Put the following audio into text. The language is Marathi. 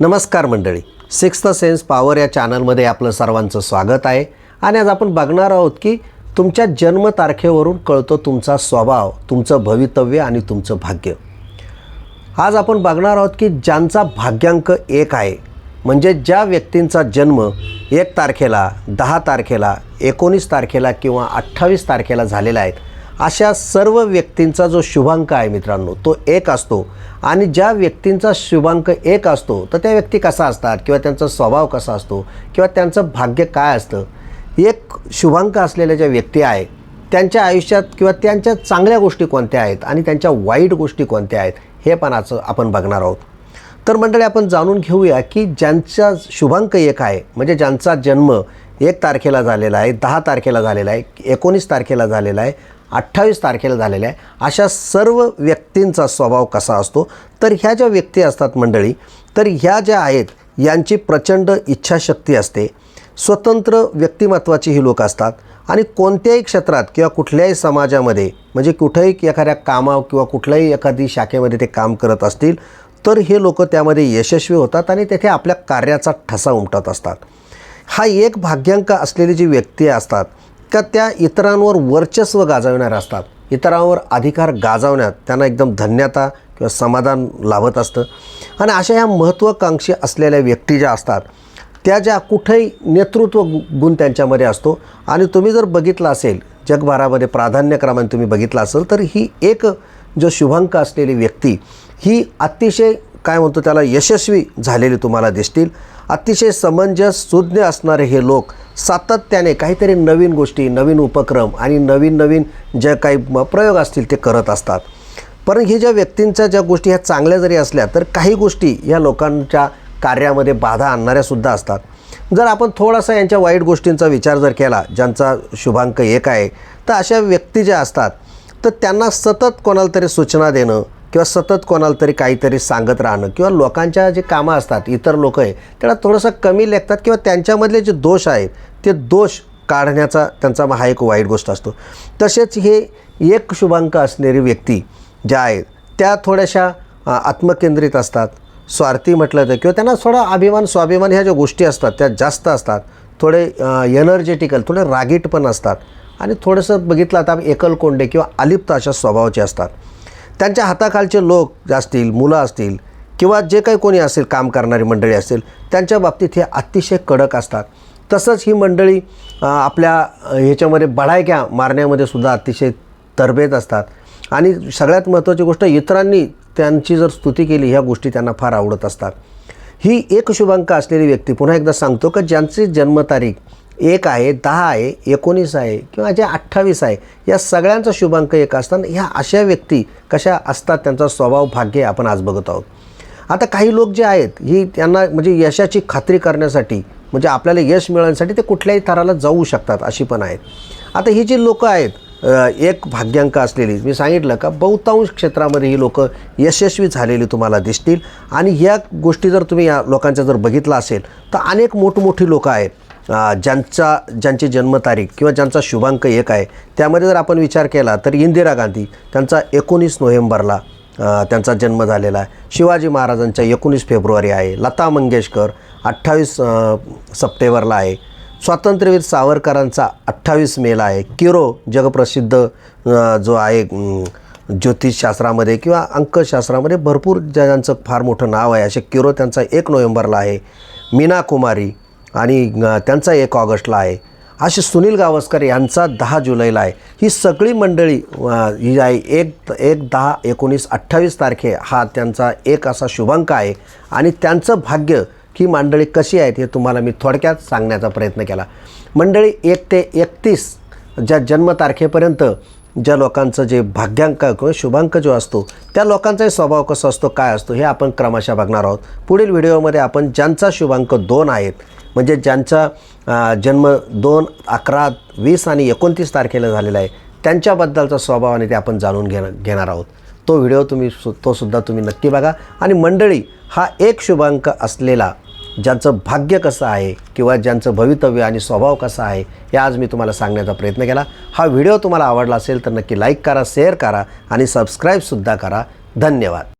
नमस्कार मंडळी. सिक्स्थ सेन्स पॉवर या चॅनलमध्ये आपलं सर्वांचं स्वागत आहे. आणि आज आपण बघणार आहोत की तुमच्या जन्मतारखेवरून कळतो तुमचा स्वभाव तुमचं भवितव्य आणि तुमचं भाग्य. आज आपण बघणार आहोत की ज्यांचा भाग्यांक एक आहे म्हणजे ज्या व्यक्तींचा जन्म एक तारखेला दहा तारखेला एकोणीस तारखेला किंवा अठ्ठावीस तारखेला झालेला आहे अशा सर्व व्यक्तींचा जो शुभांक आहे मित्रांनो तो एक असतो. आणि ज्या व्यक्तींचा शुभांक एक असतो तर त्या व्यक्ती कसा असतात? किंवा त्यांचा स्वभाव कसा असतो? किंवा त्यांचं भाग्य काय असतं? एक शुभांक असलेल्या ज्या व्यक्ती आहे त्यांच्या आयुष्यात किंवा त्यांच्या चांगल्या गोष्टी कोणत्या आहेत? आणि त्यांच्या वाईट गोष्टी कोणत्या आहेत? हे पण आज आपण बघणार आहोत. तर मंडळी आपण जाणून घेऊया की ज्यांचा शुभांक एक आहे म्हणजे ज्यांचा जन्म एक तारखेला झालेला आहे दहा तारखेला झालेला आहे एकोणीस तारखेला झालेला आहे अठ्ठावीस तारखेला झालेल्या आहे अशा सर्व व्यक्तींचा स्वभाव कसा असतो? तर ह्या ज्या व्यक्ती असतात मंडळी तर ह्या ज्या आहेत यांची प्रचंड इच्छाशक्ती असते. स्वतंत्र व्यक्तिमत्वाची ही लोक असतात. आणि कोणत्याही क्षेत्रात किंवा कुठल्याही समाजामध्ये म्हणजे कुठेही एखाद्या कामा किंवा कुठल्याही एखादी शाखेमध्ये ते काम करत असतील तर हे लोक त्यामध्ये यशस्वी होतात आणि तेथे आपल्या कार्याचा ठसा उमटत असतात. हा एक भाग्यांक असलेली जी व्यक्ती असतात का त्या इतरांवर वर्चस्व गाजवणाऱ्या असतात. इतरांवर अधिकार गाजवण्यात त्यांना एकदम धन्यता किंवा समाधान लाभत असतं. आणि अशा ह्या महत्त्वाकांक्षी असलेल्या व्यक्ती ज्या असतात त्या ज्या कुठेही नेतृत्व गुण त्यांच्यामध्ये असतो. आणि तुम्ही जर बघितलं असेल जगभरामध्ये प्राधान्यक्रमाने तुम्ही बघितलं असेल तर ही एक जो शुभांक असलेली व्यक्ती ही अतिशय काय म्हणतो त्याला यशस्वी झालेली तुम्हाला दिसतील. अतिशय समंजस सुज्ञ असणारे हे लोक सातत्याने काहीतरी नवीन गोष्टी नवीन उपक्रम आणि नवीन नवीन जे काही म- प्रयोग असतील ते करत असतात. पण हे ज्या व्यक्तींच्या ज्या गोष्टी ह्या चांगल्या जरी असल्या तर काही गोष्टी या लोकांच्या कार्यामध्ये बाधा आणणाऱ्यासुद्धा असतात. जर आपण थोडासा यांच्या वाईट गोष्टींचा विचार जर केला ज्यांचा शुभांक एक आहे तर अशा व्यक्ती ज्या असतात तर त्यांना सतत कोणाला तरी सूचना देणं किंवा सतत कोणाला तरी काहीतरी सांगत राहणं किंवा लोकांच्या जे कामं असतात इतर लोक आहे त्याला थोडंसं कमी लेखतात किंवा त्यांच्यामधले जे दोष आहेत ते दोष काढण्याचा त्यांचा हा एक वाईट गोष्ट असतो. तसेच हे एक शुभांक असणारी व्यक्ती ज्या आहेत त्या थोड्याशा आत्मकेंद्रित असतात. स्वार्थी म्हटलं तर किंवा त्यांना थोडा अभिमान स्वाभिमान ह्या ज्या गोष्टी असतात त्या जास्त असतात. थोडे एनर्जेटिकल थोडे रागीट पण असतात. आणि थोडंसं बघितलं आता एकलकोंडे किंवा अलिप्त अशा स्वभावाचे असतात. त्यांच्या हाताखालचे लोक असतील मुलं असतील किंवा जे काही कोणी असेल काम करणारी मंडळी असेल त्यांच्या बाबतीत हे अतिशय कडक असतात. तसंच ही मंडळी आपल्या ह्याच्यामध्ये बढायक्या मारण्यामध्ये सुद्धा अतिशय तरबेज असतात. आणि सगळ्यात महत्त्वाची गोष्ट इतरांनी त्यांची जर स्तुती केली ह्या गोष्टी त्यांना फार आवडत असतात. ही एक शुभांक असलेली व्यक्ती पुन्हा एकदा सांगतो का ज्यांची जन्मतारीख एक आहे दहा आहे एकोणीस आहे किंवा जे अठ्ठावीस आहे या सगळ्यांचा शुभांक एक असताना ह्या अशा व्यक्ती कशा असतात त्यांचा स्वभाव भाग्य आपण आज बघत आहोत. आता काही लोक जे आहेत ही त्यांना म्हणजे यशाची खात्री करण्यासाठी म्हणजे आपल्याला यश मिळवण्यासाठी ते कुठल्याही थराला जाऊ शकतात अशी पण आहेत. आता ही जी लोकं आहेत एक भाग्यांक असलेली मी सांगितलं का बहुतांश क्षेत्रामध्ये ही लोकं यशस्वी झालेली तुम्हाला दिसतील. आणि या गोष्टी जर तुम्ही या लोकांच्या जर बघितलं असेल तर अनेक मोठमोठी लोकं आहेत. ज्यांचा ज्यांची जन्मतारीख किंवा ज्यांचा शुभांक एक आहे त्यामध्ये जर आपण विचार केला तर इंदिरा गांधी त्यांचा एकोणीस नोव्हेंबरला त्यांचा जन्म झालेला आहे. शिवाजी महाराजांच्या एकोणीस फेब्रुवारी आहे. लता मंगेशकर अठ्ठावीस सप्टेंबरला आहे. स्वातंत्र्यवीर सावरकरांचा अठ्ठावीस मेला आहे. किरो जगप्रसिद्ध जो आहे ज्योतिषशास्त्रामध्ये किंवा अंकशास्त्रामध्ये भरपूर ज्यांचं फार मोठं नाव आहे असे किरो त्यांचा एक नोव्हेंबरला आहे. मीना कुमारी आणि त्यांचा एक ऑगस्टला आहे. असे सुनील गावस्कर यांचा दहा जुलैला आहे. ही सगळी मंडळी ही आहे एक एक दहा एकोणीस अठ्ठावीस तारखे हा त्यांचा एक असा शुभांक आहे. आणि त्यांचं भाग्य ही मंडळी कशी आहेत हे तुम्हाला मी थोडक्यात सांगण्याचा प्रयत्न केला. मंडळी एक ते एकतीस ज्या जन्मतारखेपर्यंत ज्या लोकांचं जे भाग्यांक किंवा शुभांक जो असतो त्या लोकांचाही स्वभाव कसा असतो काय असतो हे आपण क्रमशः बघणार आहोत. पुढील व्हिडिओमध्ये आपण ज्यांचा शुभांक दोन आहेत म्हणजे ज्यांचा जन्म दोन अकरा वीस आणि एकोणतीस तारखेला झालेला आहे त्यांच्याबद्दलचा स्वभाव आणि ते आपण जाणून घेणार घेणार आहोत. तो व्हिडिओ तुम्ही सु तो सुद्धा तुम्ही नक्की बघा. आणि मंडळी हा एक शुभांक असलेला ज्यांचं भाग्य कसं आहे किंवा ज्यांचं भवितव्य आणि स्वभाव कसा आहे हे आज मी तुम्हाला सांगण्याचा प्रयत्न केला. हा व्हिडिओ तुम्हाला आवडला असेल तर नक्की लाईक करा शेअर करा आणि सबस्क्राईबसुद्धा करा. धन्यवाद.